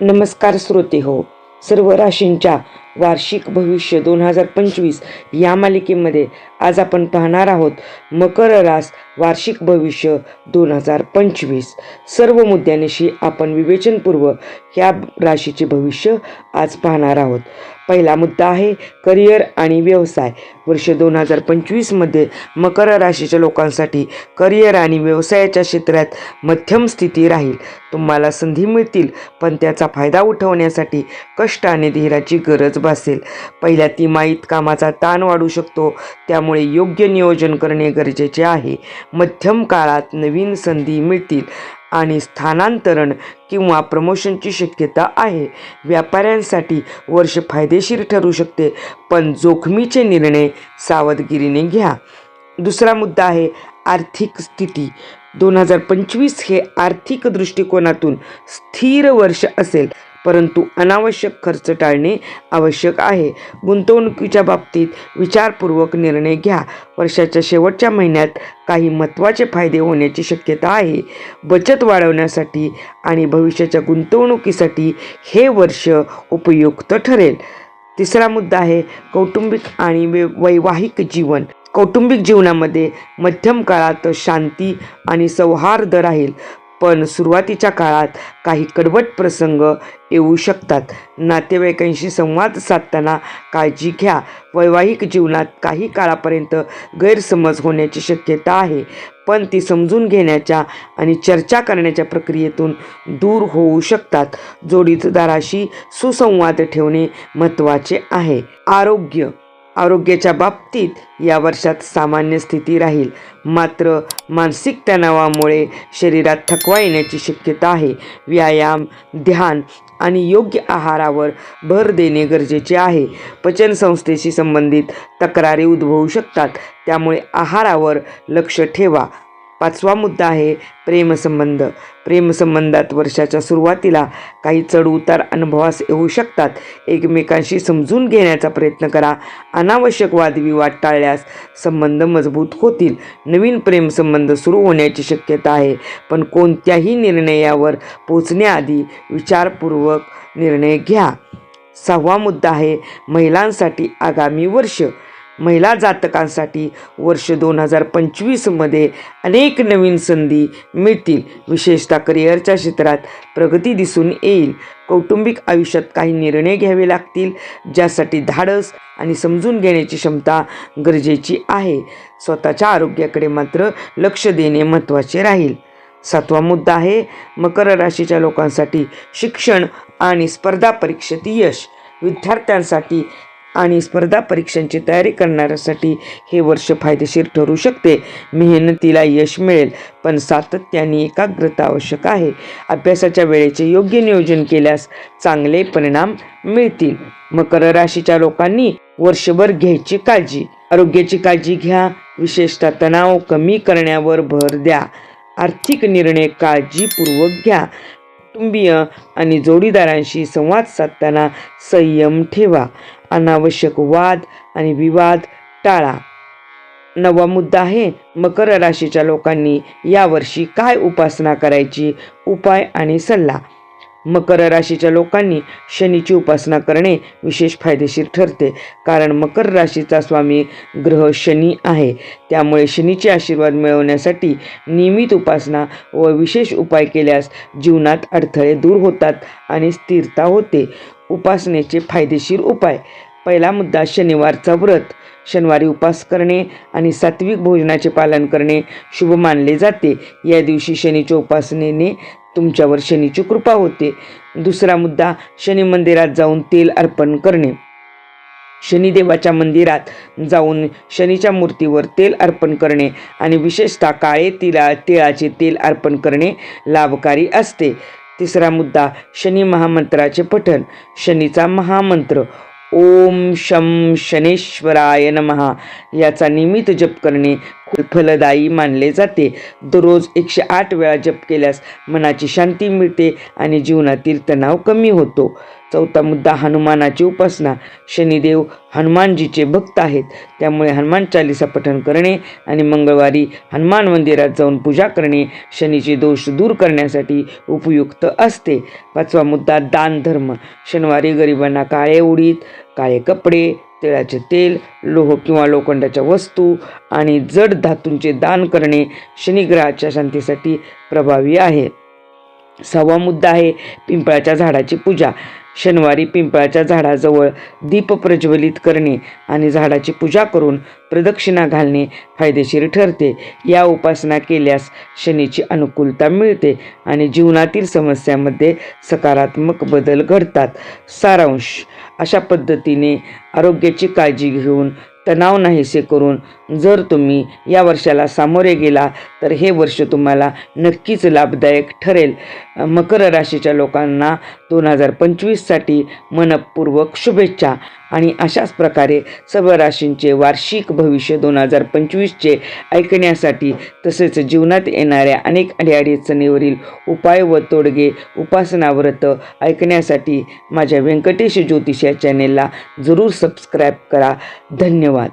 नमस्कार श्रोते हो सर्व राशींच्या वार्षिक भविष्य दोन हजार पंचवीस या मालिकेमध्ये आज आपण पाहणार आहोत मकर रास वार्षिक भविष्य दोन हजार पंचवीस. सर्व मुद्द्यांशी आपण विवेचनपूर्वक ह्या राशीचे भविष्य आज पाहणार आहोत. पहिला मुद्दा आहे करिअर आणि व्यवसाय. वर्ष दोन हजार पंचवीसमध्ये मकर राशीच्या लोकांसाठी करिअर आणि व्यवसायाच्या क्षेत्रात मध्यम स्थिती राहील. तुम्हाला संधी मिळतील पण त्याचा फायदा उठवण्यासाठी कष्ट आणि धीराची गरज भासेल पहिल्या तिमाहीत कामाचा ताण वाढू शकतो. त्यामुळे योग्य नियोजन करणे गरजेचे आहे. मध्यम काळात नवीन संधी मिळतील आणि स्थानांतरण किंवा प्रमोशनची शक्यता आहे. व्यापाऱ्यांसाठी वर्ष फायदेशीर ठरू शकते पण जोखमीचे निर्णय सावधगिरीने घ्या. दुसरा मुद्दा आहे आर्थिक स्थिती. दोन हजार पंचवीस हे आर्थिक दृष्टिकोनातून स्थिर वर्ष असेल. परंतु अनावश्यक खर्च टाळणे आवश्यक आहे. गुंतवणुकीच्या बाबतीत विचारपूर्वक निर्णय घ्या. वर्षाच्या शेवटच्या महिन्यात काही महत्त्वाचे फायदे होण्याची शक्यता आहे. बचत वाढवण्यासाठी आणि भविष्याच्या गुंतवणुकीसाठी हे वर्ष उपयुक्त ठरेल. तिसरा मुद्दा आहे कौटुंबिक आणि वैवाहिक जीवन. कौटुंबिक जीवनामध्ये मध्यम काळात शांती आणि सौहार्द राहील. पण सुरुवातीच्या काळात काही कडवट प्रसंग येऊ शकतात. नातेवाईकांशी संवाद साधताना काळजी घ्या. वैवाहिक जीवनात काही काळापर्यंत गैरसमज होण्याची शक्यता आहे पण ती समजून घेण्याच्या आणि चर्चा करण्याच्या प्रक्रियेतून दूर होऊ शकतात. जोडीदाराशी सुसंवाद ठेवणे महत्त्वाचे आहे. आरोग्य आरोग्याच्या बाबतीत या वर्षात सामान्य स्थिती राहील. मात्र मानसिक तणावामुळे शरीरात थकवा येण्याची शक्यता आहे. व्यायाम ध्यान आणि योग्य आहारावर भर देणे गरजेचे आहे. पचनसंस्थेशी संबंधित तक्रारी उद्भवू शकतात. त्यामुळे आहारावर लक्ष ठेवा. पाचवा मुद्दा आहे प्रेमसंबंध. प्रेमसंबंधात वर्षाच्या सुरुवातीला काही चढउतार अनुभवास येऊ शकतात. एकमेकांशी समजून घेण्याचा प्रयत्न करा. अनावश्यक वादविवाद टाळल्यास संबंध मजबूत होतील. नवीन प्रेमसंबंध सुरू होण्याची शक्यता आहे. पण कोणत्याही निर्णयावर पोचण्याआधी विचारपूर्वक निर्णय घ्या. सहावा मुद्दा आहे महिलांसाठी आगामी वर्ष. महिला जातकांसाठी वर्ष दोन हजार पंचवीसमध्ये अनेक नवीन संधी मिळतील. विशेषतः करिअरच्या क्षेत्रात प्रगती दिसून येईल. कौटुंबिक आयुष्यात काही निर्णय घ्यावे लागतील ज्यासाठी धाडस आणि समजून घेण्याची क्षमता गरजेची आहे. स्वतःच्या आरोग्याकडे मात्र लक्ष देणे महत्त्वाचे राहील. सातवा मुद्दा आहे मकर राशीच्या लोकांसाठी शिक्षण आणि स्पर्धा परीक्षेत यश. विद्यार्थ्यांसाठी आणि स्पर्धा परीक्षांची तयारी करणाऱ्यासाठी हे वर्ष फायदेशीर ठरू शकते. मेहनतीला यश मिळेल पण सातत्याने एकाग्रता आवश्यक आहे. अभ्यासाच्या वेळेचे योग्य नियोजन केल्यास चांगले परिणाम मिळतील. मकर राशीच्या लोकांनी वर्षभर घ्यायची काळजी. आरोग्याची काळजी घ्या. विशेषतः तणाव कमी करण्यावर भर द्या. आर्थिक निर्णय काळजीपूर्वक घ्या. कुटुंबीय आणि जोडीदारांशी संवाद साधताना संयम ठेवा. अनावश्यक वाद आणि विवाद टाळा. नवा मुद्दा आहे मकर राशीच्या लोकांनी यावर्षी काय उपासना करायची? उपाय आणि सल्ला. मकर राशीच्या लोकांनी शनीची उपासना करणे विशेष फायदेशीर ठरते. कारण मकर राशीचा स्वामी ग्रह शनी आहे. त्यामुळे शनीचे आशीर्वाद मिळवण्यासाठी नियमित उपासना व विशेष उपाय केल्यास जीवनात अडथळे दूर होतात आणि स्थिरता होते. उपासनेचे फायदेशीर उपाय. पहिला मुद्दा शनिवारचा व्रत. शनिवारी उपास करणे आणि सात्विक भोजनाचे पालन करणे शुभ मानले जाते. या दिवशी शनीच्या उपासनेने तुमच्यावर शनीची कृपा होते. दुसरा मुद्दा शनी मंदिरात जाऊन तेल अर्पण करणे. शनिदेवाच्या मंदिरात जाऊन शनीच्या मूर्तीवर तेल अर्पण करणे आणि विशेषतः काळे तिला तिळाचे तेल अर्पण करणे लाभकारी असते. तिसरा मुद्दा शनी महामंत्राचे पठण. शनीचा महामंत्र ओम शम शनेश्वराय नमहा याचा नियमित जप करणे खूप फलदायी मानले जाते. दररोज एकशे आठ वेळा जप केल्यास मनाची शांती मिळते आणि जीवनातील तणाव कमी होतो. चौथा मुद्दा हनुमानाची उपासना. शनिदेव हनुमानजीचे भक्त आहेत. त्यामुळे हनुमान चालिसा पठण करणे आणि मंगळवारी हनुमान मंदिरात जाऊन पूजा करणे शनीचे दोष दूर करण्यासाठी उपयुक्त असते. पाचवा मुद्दा दान धर्म शनिवारी गरिबांना काळे उडीद काळे कपडे तिळाचे तेल लोह किंवा लोखंडाच्या वस्तू आणि जड धातूंचे दान करणे शनिग्रहाच्या शांतीसाठी प्रभावी आहे. सहावा मुद्दा आहे पिंपळाच्या झाडाची पूजा. शनिवारी पिंपळाच्या झाडाजवळ दीप प्रज्वलित करणे आणि झाडाची पूजा करून प्रदक्षिणा घालणे फायदेशीर ठरते. या उपासना केल्यास शनीची अनुकूलता मिळते आणि जीवनातील समस्यामध्ये सकारात्मक बदल घडतात. सारांश. अशा पद्धतीने आरोग्याची काळजी घेऊन तणाव नाहीसे करून जर तुम्ही या वर्षाला सामोरे गेला तर हे वर्ष तुम्हाला नक्कीच लाभदायक ठरेल. मकर राशीच्या लोकांना दोन हजार पंचवीससाठी मनपूर्वक शुभेच्छा. आणि अशाच प्रकारे सर्व राशींचे वार्षिक भविष्य दोन हजार पंचवीसचे ऐकण्यासाठी तसेच जीवनात येणाऱ्या अनेक अडीअडचणीवरील उपाय व तोडगे उपासनाव्रत ऐकण्यासाठी माझ्या व्यंकटेश ज्योतिष या चॅनेलला जरूर सबस्क्राईब करा. धन्यवाद.